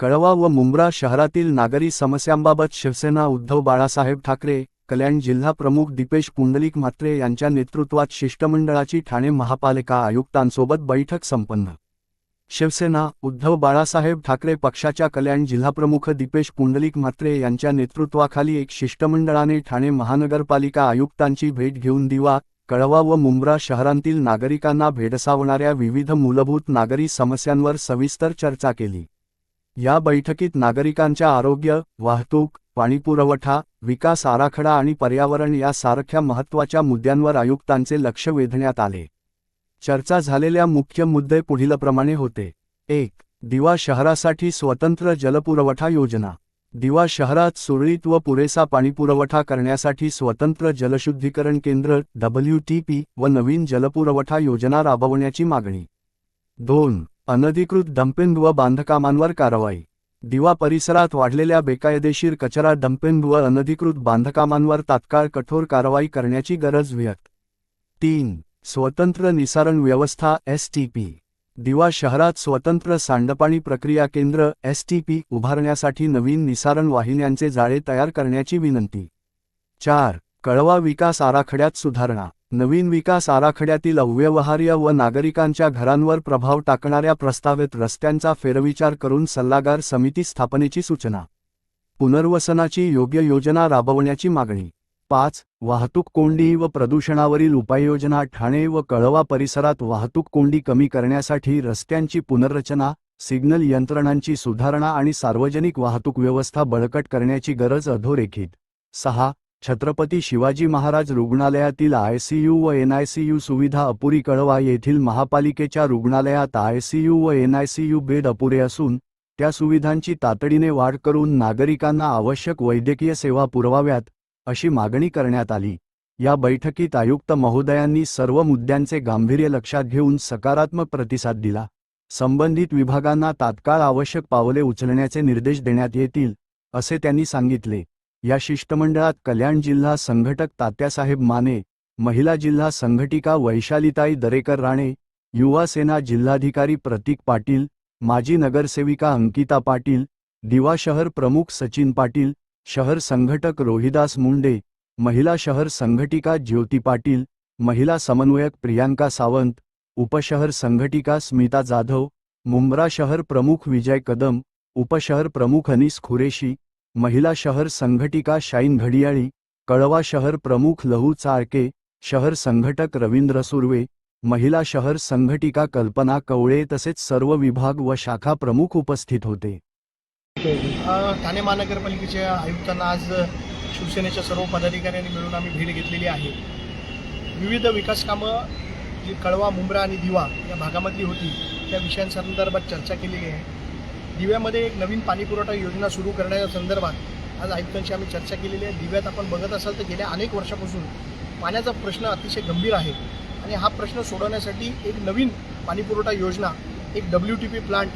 कळवा व मुंब्रा शहरातील नागरी समस्यांबाबत शिवसेना उद्धव बाळासाहेब ठाकरे कल्याण जिल्हा प्रमुख दीपेश पुंडलिक म्हात्रे यांच्या नेतृत्वात शिष्टमंडळाची ठाणे महापालिका आयुक्तांसोबत बैठक संपन्न. शिवसेना उद्धव बाळासाहेब ठाकरे पक्षाच्या कल्याण जिल्हाप्रमुख दीपेश पुंडलिक म्हात्रे यांच्या नेतृत्वाखाली एक शिष्टमंडळाने ठाणे महानगरपालिका आयुक्तांची भेट घेऊन दिवा कळवा व मुंब्रा शहरांतील नागरिकांना भेडसावणाऱ्या विविध मूलभूत नागरी समस्यांवर सविस्तर चर्चा केली. या बैठकीत नागरिकांच्या आरोग्य वाहतूक पाणीपुरवठा विकास आराखडा आणि पर्यावरण यासारख्या महत्त्वाच्या मुद्द्यांवर आयुक्तांचे लक्ष वेधण्यात आले. चर्चा झालेल्या मुख्य मुद्दे पुढीलप्रमाणे होते. एक दिवा शहरासाठी स्वतंत्र जलपुरवठा योजना. दिवा शहरात सुरळीत व पुरेसा पाणीपुरवठा करण्यासाठी स्वतंत्र जलशुद्धीकरण केंद्र डब्ल्यू टी पी व नवीन जलपुरवठा योजना राबवण्याची मागणी. दोन अनधिकृत डम्पिंग व बांधकामांवर कारवाई. दिवा परिसरात वाढलेल्या बेकायदेशीर कचरा डम्पिंग व अनधिकृत बांधकामांवर तात्काळ कठोर कारवाई करण्याची गरज व्यक्त तीन. स्वतंत्र निसारण व्यवस्था एस टी पी दिवा शहरात स्वतंत्र सांडपाणी प्रक्रिया केंद्र एस टी पी उभारण्यासाठी नवीन निसारण वाहिन्यांचे जाळे तयार करण्याची विनंती. चार. कळवा विकास आराखड्यात सुधारणा. नवीन विकास आराखड्यातील अव्यवहार्य व नागरिकांच्या घरांवर प्रभाव टाकणाऱ्या प्रस्तावित रस्त्यांचा फेरविचार करून सल्लागार समिती स्थापनेची सूचना. पुनर्वसनाची योग्य योजना राबवण्याची मागणी. पाच वाहतूक कोंडी व प्रदूषणावरील उपाययोजना ठाणे व कळवा परिसरात वाहतूक कोंडी कमी करण्यासाठी रस्त्यांची पुनर्रचना सिग्नल यंत्रणांची सुधारणा आणि सार्वजनिक वाहतूक व्यवस्था बळकट करण्याची गरज अधोरेखित. सहा छत्रपती शिवाजी महाराज रुग्णालयातील आयसीयू व एनआयसीयू सुविधा अपुरी कळवा येथील महापालिकेच्या रुग्णालयात आयसीयू व एनआयसीयू बेड अपुरे असून त्या सुविधांची तातडीने वाढ करून नागरिकांना आवश्यक वैद्यकीय सेवा पुरवाव्यात अशी मागणी करण्यात आली. या बैठकीत आयुक्त महोदयांनी सर्व मुद्द्यांचे गांभीर्य लक्षात घेऊन सकारात्मक प्रतिसाद दिला. संबंधित विभागांना तात्काळ आवश्यक पावले उचलण्याचे निर्देश देण्यात येतील असे त्यांनी सांगितले. या शिष्टमंडळात कल्याण जिल्हा संघटक तात्यासाहेब माने महिला जिल्हा संघटिका वैशालीताई दरेकर राणे युवा सेना जिल्हाधिकारी प्रतीक पाटील माजी नगरसेविका अंकिता पाटील दिवा शहर प्रमुख सचिन पाटील शहर संघटक रोहिदास मुंडे महिला शहर संघटिका ज्योती पाटील महिला समन्वयक प्रियांका सावंत उपशहर संघटिका स्मिता जाधव मुंब्रा शहर प्रमुख विजय कदम उपशहर प्रमुख अनिस खुरेशी महिला शहर संघटिका शाईन घडियाळी कळवा शहर प्रमुख लहू चारके शहर संघटक रवींद्र सुर्वे महिला शहर संघटिका कल्पना कवळे तसेच सर्व विभाग व शाखा प्रमुख उपस्थित होते. ठाणे महानगरपालिकेच्या आयुक्तांना आज शिवसेनेच्या सर्व पदाधिकाऱ्यांनी मिळून आम्ही भेट घेतलेली आहे. विविध विकास कामं जी कळवा मुंब्रा आणि दिवा या भागामधली होती त्या विषयांसंदर्भात चर्चा केलेली आहे. दिव्यामध्ये एक नवीन पाणीपुरवठा योजना सुरू करण्याच्या संदर्भात आज आयुक्तांशी आम्ही चर्चा केलेली आहे. दिव्यात आपण बघत असाल तर गेल्या अनेक वर्षापासून पाण्याचा प्रश्न अतिशय गंभीर आहे आणि हा प्रश्न सोडवण्यासाठी एक नवीन पाणीपुरवठा योजना एक डब्ल्यू टी पी प्लांट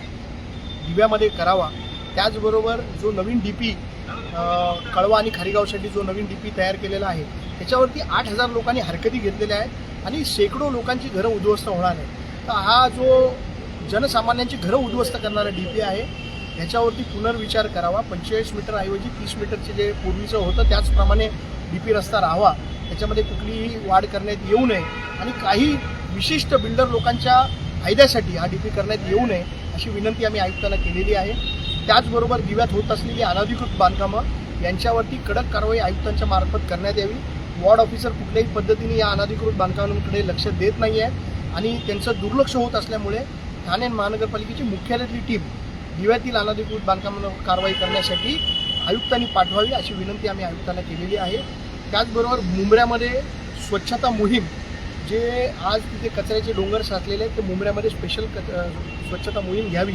दिव्यामध्ये करावा. त्याचबरोबर जो नवीन डी पी कळवा आणि खारीगावसाठी जो नवीन डी पी तयार केलेला आहे त्याच्यावरती आठ हजार लोकांनी हरकती घेतलेल्या आहेत आणि शेकडो लोकांची घरं उद्ध्वस्त होणार आहे तर हा जो जनसामान्यांची घरं उद्ध्वस्त करणारा डी पी आहे. ह्याच्यावरती पुनर्विचार करावा. पंचेचाळीस मीटर ऐवजी तीस मीटरचे जे पूर्वीचं होतं त्याचप्रमाणे डी पी रस्ता राहावा. त्याच्यामध्ये कुठलीही वाढ करण्यात येऊ नये आणि काही विशिष्ट बिल्डर लोकांच्या फायद्यासाठी हा डी पी करण्यात येऊ नये अशी विनंती आम्ही आयुक्तांना केलेली आहे. त्याचबरोबर दिव्यात होत असलेली अनधिकृत बांधकामं यांच्यावरती कडक कारवाई आयुक्तांच्या मार्फत करण्यात यावी. वॉर्ड ऑफिसर कुठल्याही पद्धतीने या अनधिकृत बांधकामांकडे लक्ष देत नाही आहे आणि त्यांचं दुर्लक्ष होत असल्यामुळे ठाणे महानगरपालिकेची मुख्यालयातली टीम दिव्यातील अनधिकृत बांधकामांवर कारवाई करण्यासाठी आयुक्तांनी पाठवावी अशी विनंती आम्ही आयुक्तांना केलेली आहे. त्याचबरोबर मुंबऱ्यामध्ये स्वच्छता मोहीम जे आज तिथे कचऱ्याचे डोंगर साचलेले आहेत ते मुंबऱ्यामध्ये स्पेशल क स्वच्छता मोहीम घ्यावी.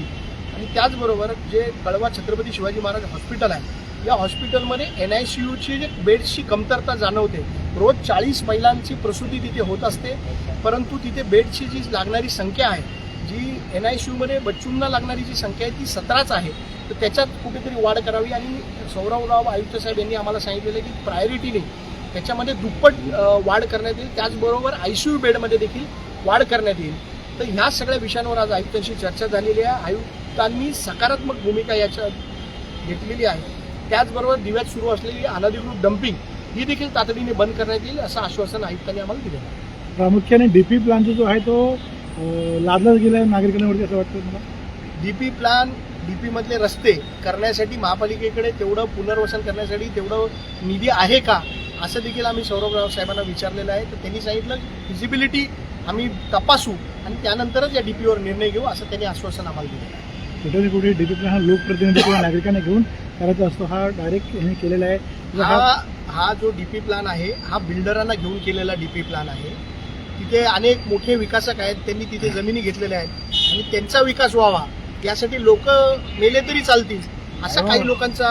आणि त्याचबरोबर जे कळवा छत्रपती शिवाजी महाराज हॉस्पिटल आहे या हॉस्पिटलमध्ये एन आय सी यूची जे बेड्सची कमतरता जाणवते रोज चाळीस महिलांची प्रसूती तिथे होत असते परंतु तिथे बेडची जी लागणारी संख्या आहे जी एन आय सी यूमध्ये बच्चूंना लागणारी जी संख्या आहे ती सतराच आहे. तर त्याच्यात कुठेतरी वाढ करावी आणि सौरवराव आयुक्त साहेब यांनी आम्हाला सांगितलेलं आहे की प्रायोरिटीने त्याच्यामध्ये दुप्पट वाढ करण्यात येईल. त्याचबरोबर आय सी यू बेडमध्ये देखील वाढ करण्यात येईल. तर ह्या सगळ्या विषयांवर आज आयुक्तांशी चर्चा झालेली आहे. आयुक्तांनी सकारात्मक भूमिका याच्यात घेतलेली आहे. त्याचबरोबर दिव्यात सुरू असलेली अनधिकृत डम्पिंग ही देखील तातडीने बंद करण्यात येईल असं आश्वासन आयुक्तांनी आम्हाला दिलेलं आहे. प्रामुख्याने डीपी प्लांट जो आहे तो लादलाच गेला आहे नागरिकांवरती असं वाटतं मला डीपी प्लॅन डीपी मधले रस्ते करण्यासाठी महापालिकेकडे तेवढं पुनर्वसन करण्यासाठी तेवढं निधी आहे का? असं देखील आम्ही सौरभराव साहेबांना विचारलेलं आहे. तर त्यांनी सांगितलं फिजिबिलिटी आम्ही तपासू आणि त्यानंतरच या डीपीवर निर्णय घेऊ असं त्यांनी आश्वासन आम्हाला दिलं. आहे कुठे ना कुठे डीपी प्लांट हा लोकप्रतिनिधी किंवा नागरिकांना घेऊन करायचा असतो. हा डायरेक्ट ह्याने केलेला आहे. हा हा जो डीपी प्लॅन आहे हा बिल्डरांना घेऊन केलेला डीपी प्लॅन आहे. तिथे अनेक मोठे विकासक आहेत त्यांनी तिथे जमिनी घेतलेल्या आहेत. आणि त्यांचा विकास व्हावा यासाठी लोक मेले तरी चालतील असा काही लोकांचा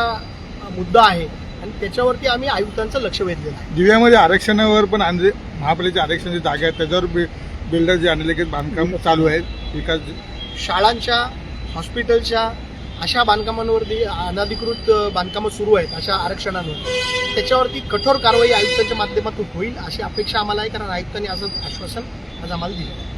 अ, मुद्दा आहे. आणि त्याच्यावरती आम्ही आयुक्तांचं लक्ष वेधलेलं आहे. दिव्यामध्ये आरक्षणावर पण आणले महापालिकेच्या आरक्षणाची जागा आहे त्याच्यावर बि- बिल्डर जे अनलिखित बांधकाम चालू आहेत. विकास शाळांच्या हॉस्पिटलच्या अशा बांधकामांवरती अनधिकृत बांधकामं सुरू आहेत अशा आरक्षणांवर. त्याच्यावरती कठोर कारवाई आयुक्तांच्या माध्यमातून होईल अशी अपेक्षा आम्हाला आहे कारण आयुक्तांनी असं आश्वासन आज आम्हाला दिलं.